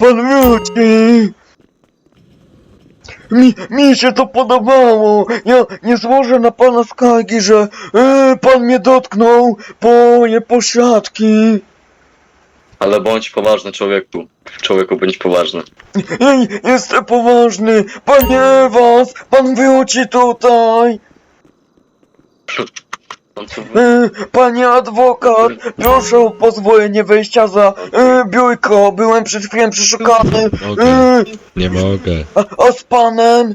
pan wróci! Mi, mi się to podobało! Ja nie złożę na pana skargi, że e, pan mnie dotknął po nie posiadki! Ale bądź poważny człowieku. Człowieku bądź poważny. Ej, jestem poważny, ponieważ pan wróci tutaj! On tu... E, Panie adwokat, proszę o pozwolenie wejścia za e, biurko. Byłem przed chwilą przeszukany. E, nie mogę, a, a z panem?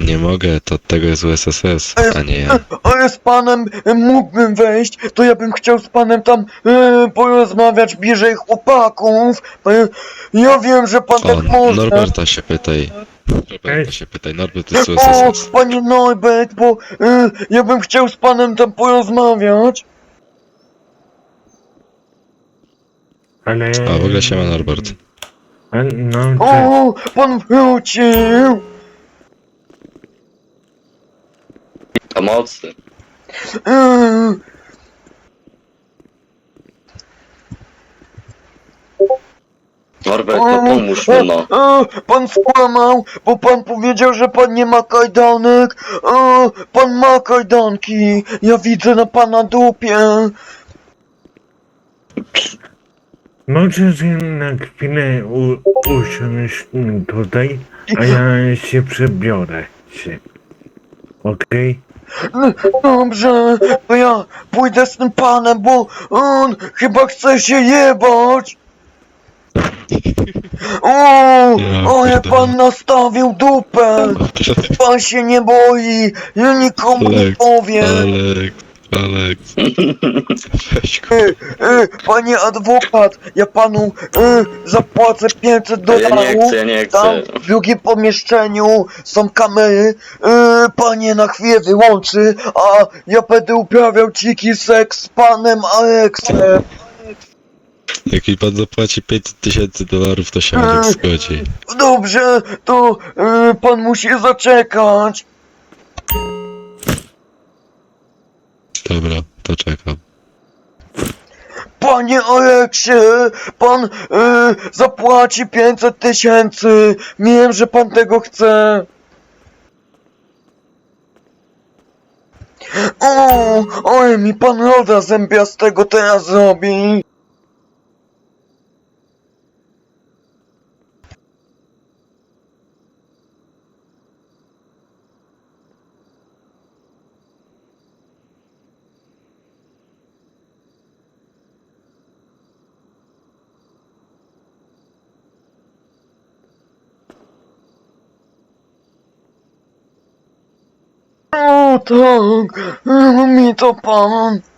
nie mogę, to od tego jest USSS, a nie ja. Ale z panem e, mógłbym wejść, to ja bym chciał z panem tam e, porozmawiać bliżej chłopaków. E, ja wiem, że pan O, tak może. Norberta się pytaj. Norberta się pytaj, Norbert to jest O, panie Norbert, bo e, ja bym chciał z panem tam porozmawiać. Ale... A w ogóle się ma Norbert. A, No. O, pan wrócił. To mocny. E, Norbert, to pomóż mu no. E, pan skłamał, bo pan powiedział, że pan nie ma kajdanek. E, pan ma kajdanki. Ja widzę na pana dupie. Możesz na chwilę u, usiąść tutaj, a ja się przebiorę się. Okej? Dobrze, to ja pójdę z tym panem, bo on chyba chce się jebać. O, o, jak pan nastawił dupę. Pan się nie boi. Ja nikomu nie powiem. Aleks, Aleks. Weź go. E, e, panie adwokat, ja panu e, zapłacę 500 Ja nie dolarów. chcę, ja nie Tam chcę. w drugim pomieszczeniu są kamery. E, panie na chwilę wyłączy, a ja będę uprawiał ciki seks z panem Aleksem. Jak mi pan zapłaci 500 tysięcy dolarów, to się Aleks zgodzi. Dobrze, to e, pan musi zaczekać. Dobra, to czekam. Panie Aleksie, pan e, zapłaci 500 tysięcy. Wiem, że pan tego chce. O, oj, mi pan roda zębiastego teraz zrobi. O, tak,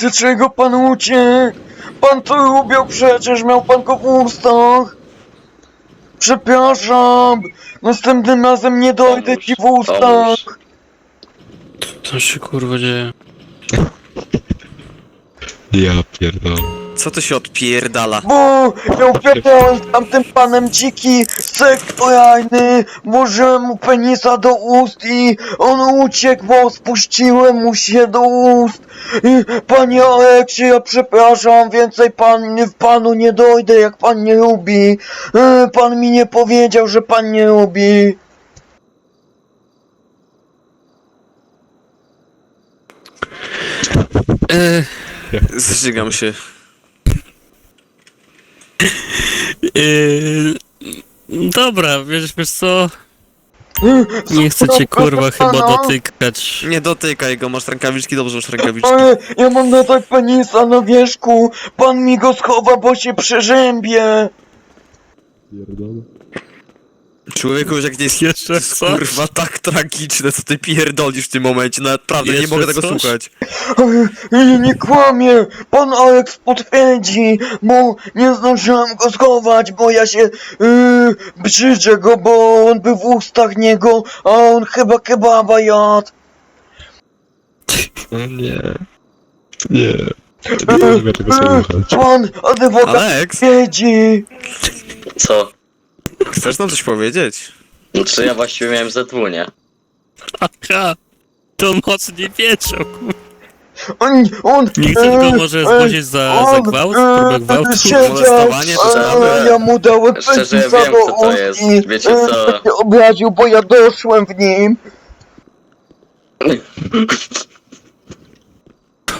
dlaczego pan uciekł? Pan to lubił przecież, miał pan go w ustach. Przepraszam, następnym razem nie dojdę ci w ustach. Co się kurwa dzieje? Ja pierdolę. Co to się odpierdala? Bo ja uprawiałem z tamtym panem dziki seks ojajny, włożyłem mu penisa do ust i on uciekł, bo spuściłem mu się do ust. I, Panie Aleksie, ja przepraszam, więcej pan, w panu nie dojdę, jak pan nie lubi. E, Pan mi nie powiedział, że pan nie lubi. Eee, zżygam się. Yy, dobra, wiesz, wiesz co? E, Nie chcę cię kurwa chyba dotykać. Nie dotykaj go, masz rękawiczki, dobrze masz rękawiczki. Ale ja mam nadal penisa na wierzchu. Pan mi go schowa, bo się przerzębie. Człowieku, jak nie jest Jeszcze kurwa tak tragiczne, co ty pierdolisz w tym momencie, naprawdę nie Jeszcze mogę tego coś? słuchać. Nie, nie kłamie! Pan Alex potwierdzi, bo nie zdążyłem go schować, bo ja się yy, brzydzę go, bo on był w ustach niego, a on chyba kebaba jadł. Nie. Nie. Nie mogę tego słuchać. Pan adwokat Alex, wiedzi. Co? Chcesz nam coś powiedzieć? Znaczy ja właściwie miałem ZW, nie? Aha, to mocnie wieczą, kurwa. On, on, Nie chcesz go może zgłosić za, za gwałt? Próbę gwałtu? Molestowanie, to ja mu dałem Szczerze, ja wiem, co to jest. Wiecie co? się obraził, bo ja doszłem w nim.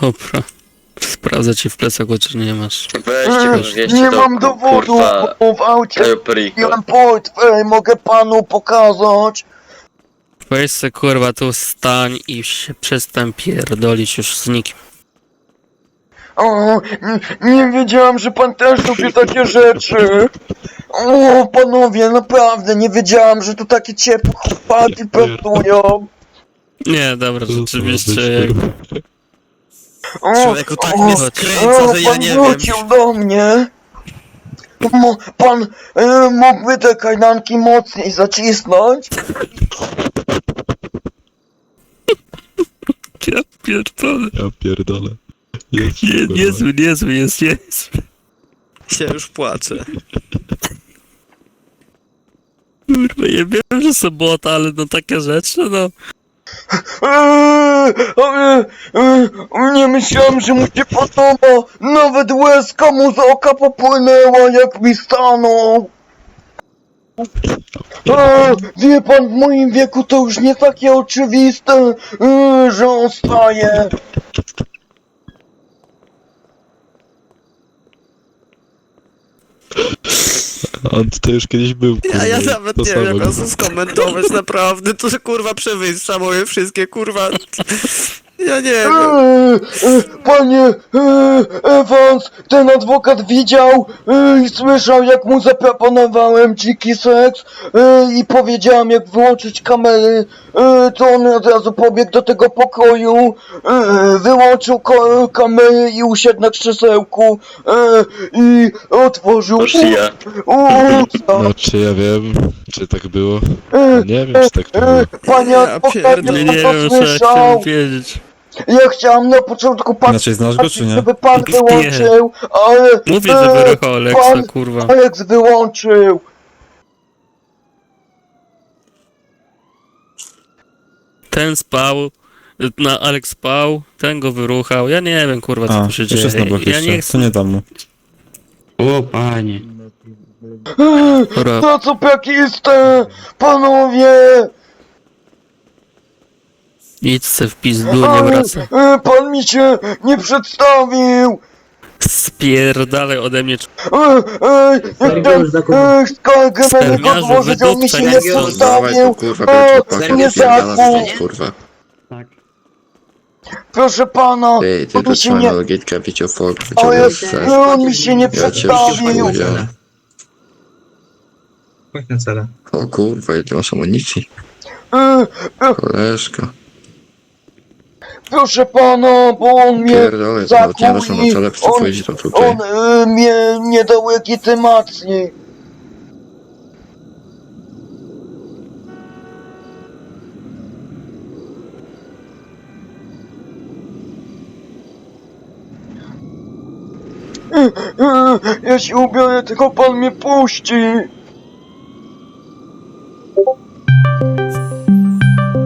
Dobra. Sprawdzę ci w plecaku, czy nie masz. Weźcie go, E, wieźcie Nie to, mam dowodu, kurwa, bo w aucie. Miałem portfel, mogę panu pokazać. Weź se kurwa tu stań i się przestań pierdolić już z nikim. O, nie, nie wiedziałam, że pan też lubi takie rzeczy. O, panowie, naprawdę, nie wiedziałam, że tu takie ciepłe chłopaki pracują. Nie, dobra, rzeczywiście. jak- O, Człowieku, tak o, mnie o, skręca, że ja pan nie wiem. wrócił do mnie. Mo, pan e, mógłby te kajdanki mocniej zacisnąć? Ja pierdolę. Ja pierdolę. Jest, Nie, kurwa. niezły, niezły jest, niezły. Ja już płaczę. Kurwa, ja wiem, że sobota, ale no takie rzeczy, no. Eee, nie myślałem, że mu się podoba. Nawet łezka mu z oka popłynęła, jak mi stanął. Eee, wie pan, w moim wieku to już nie takie oczywiste, eee, że on staje. On tutaj już kiedyś był. Ja, ja nawet nie wiem, jak to skomentować, naprawdę, to kurwa przewyższa moje wszystkie, kurwa... Ja nie wiem. Eee, eee, panie eee, Evans, ten adwokat widział i słyszał, jak mu zaproponowałem dziki seks i powiedziałem, jak wyłączyć kamery, to on od razu pobiegł do tego pokoju, wyłączył ko- kamery i usiadł na krzesełku i otworzył To ja. usta. No, czy ja wiem, czy tak było? Eee, Nie wiem, czy tak było. eee, Panie Ja adwokacie, pierdolę. Nie, pan wiem, to co ja słyszał? chciałem wiedzieć. Ja chciałem na początku pan Inaczej znasz go, czy nie? żeby pan Nie. wyłączył, ale Mówię, że wyruchał Aleksa, pan- kurwa. Alex wyłączył. Ten spał, na Alek spał, ten go wyruchał. Ja nie wiem, kurwa, co A, tu się to jest na dzieje. Ja nie To chcę. nie dam mu. O panie. Dobra, To co piakiste, panowie. idź se w pizdu, nie wracaj. Eee, Pan mi się nie przedstawił. Spierdalaj ode mnie. Eee, eee, Jestem eee, skargę na niego Spermiarzu, złożyć, on mi się nie wydupcaj go. przedstawił. kurwa, Eee, kurwa, nie zakuł. kurwa. Proszę pana, Ty, ty on mi się nie... wytrzymał logiczkę, widział folk, Ale wyciągnął eee, sens. on mi się nie Ja cię przedstawił. Chodź na celę. O kurwa, ile masz amunicji? Eee, Koleżka. Proszę pana, bo on mnie Pierdolę, to nawet nie na on, przychodzi to tutaj. on eee, mnie nie dał legitymacji. Ja się ubiorę, tylko pan mnie puści.